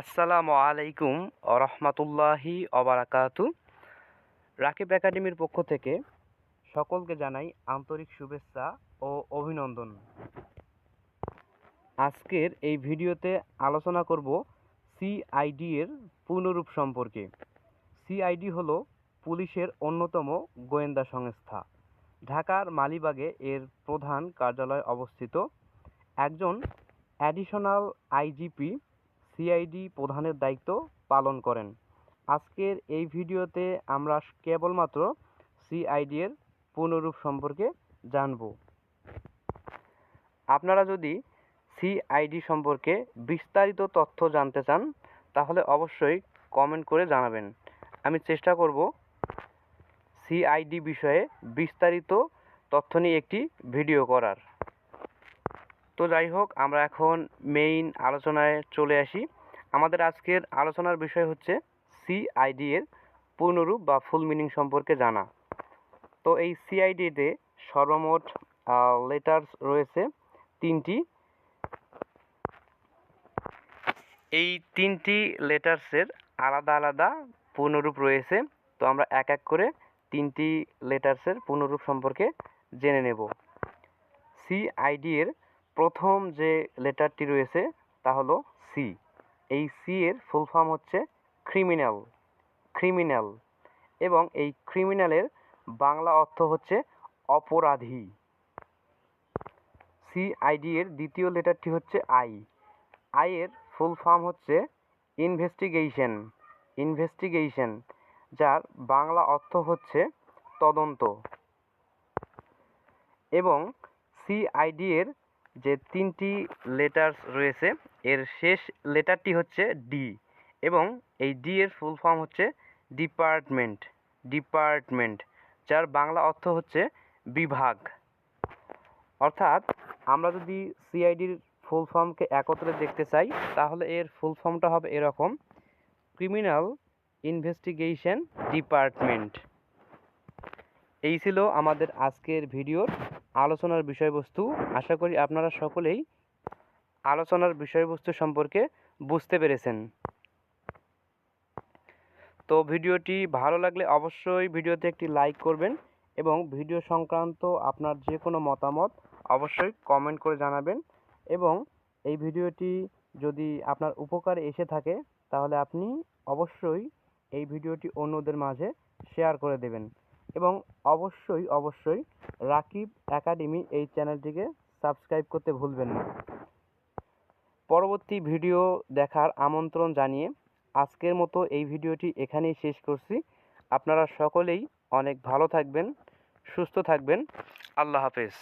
আসসালামু আলাইকুম রহমতুল্লাহি অবরাকাতু রাকিব একাডেমির পক্ষ থেকে সকলকে জানাই আন্তরিক শুভেচ্ছা ও অভিনন্দন। আজকের এই ভিডিওতে আলোচনা করব সিআইডি এর পূর্ণরূপ সম্পর্কে। সিআইডি হলো পুলিশের অন্যতম গোয়েন্দা সংস্থা। ঢাকার মালিবাগে এর প্রধান কার্যালয় অবস্থিত। একজন অ্যাডিশনাল আইজিপি সিআইডি প্রধানের দায়িত্ব পালন করেন। আজকের এই ভিডিওতে আমরা কেবলমাত্র সিআইডি এর পুনরূপ সম্পর্কে জানব। আপনারা যদি সিআইডি সম্পর্কে বিস্তারিত তথ্য জানতে চান, তাহলে অবশ্যই কমেন্ট করে জানাবেন। আমি চেষ্টা করব সিআইডি বিষয়ে বিস্তারিত তথ্য নিয়ে একটি ভিডিও করার। তো যাই হোক, আমরা এখন মেইন আলোচনায় চলে আসি। আমাদের আজকের আলোচনার বিষয় হচ্ছে সিআইডি এর পূর্ণরূপ বা ফুল মিনিং সম্পর্কে জানা। তো এই সিআইডিতে সর্বমোট লেটার্স রয়েছে তিনটি। এই তিনটি লেটার্সের আলাদা আলাদা পূর্ণরূপ রয়েছে। তো আমরা এক এক করে তিনটি লেটার্সের পূর্ণরূপ সম্পর্কে জেনে নেব। সিআইডি এর প্রথম যে লেটারটি রয়েছে তা হলো সি এই সি এর ফুল ফর্ম হচ্ছে ক্রিমিনাল ক্রিমিনাল এবং এই ক্রিমিনালের বাংলা অর্থ হচ্ছে অপরাধী। সিআইডি এর দ্বিতীয় লেটারটি হচ্ছে আই আই এর ফুল ফর্ম হচ্ছে ইনভেস্টিগেশন ইনভেস্টিগেশন যার বাংলা অর্থ হচ্ছে তদন্ত। এবং সিআইডি এর যে তিনটি লেটার্স রয়েছে, এর শেষ লেটারটি হচ্ছে ডি এবং এই ডি এর ফুল ফর্ম হচ্ছে ডিপার্টমেন্ট ডিপার্টমেন্ট যার বাংলা অর্থ হচ্ছে বিভাগ। অর্থাৎ আমরা যদি সিআইডির ফুল ফর্মকে একত্রে দেখতে চাই, তাহলে এর ফুল ফর্মটা হবে এরকম ক্রিমিনাল ইনভেস্টিগেশন ডিপার্টমেন্ট এই ছিল আমাদের আজকের ভিডিওর আলোচনার বিষয়বস্তু। আশা করি আপনারা সকলেই আলোচনার বিষয়বস্তু সম্পর্কে বুঝতে পেরেছেন। তো ভিডিওটি ভালো লাগলে অবশ্যই ভিডিওতে একটি লাইক করবেন এবং ভিডিও সংক্রান্ত আপনার যে কোনো মতামত অবশ্যই কমেন্ট করে জানাবেন এবং এই ভিডিওটি যদি আপনার উপকারে এসে থাকে তাহলে আপনি অবশ্যই এই ভিডিওটি অন্যদের মাঝে শেয়ার করে দেবেন। এবং অবশ্যই অবশ্যই রাকিব একাডেমি এই চ্যানেলটিকে সাবস্ক্রাইব করতে ভুলবেন না। পরবর্তী ভিডিও দেখার আমন্ত্রণ জানিয়ে আজকের মতো এই ভিডিওটি এখানেই শেষ করছি। আপনারা সকলেই অনেক ভালো থাকবেন, সুস্থ থাকবেন। আল্লাহ হাফেজ।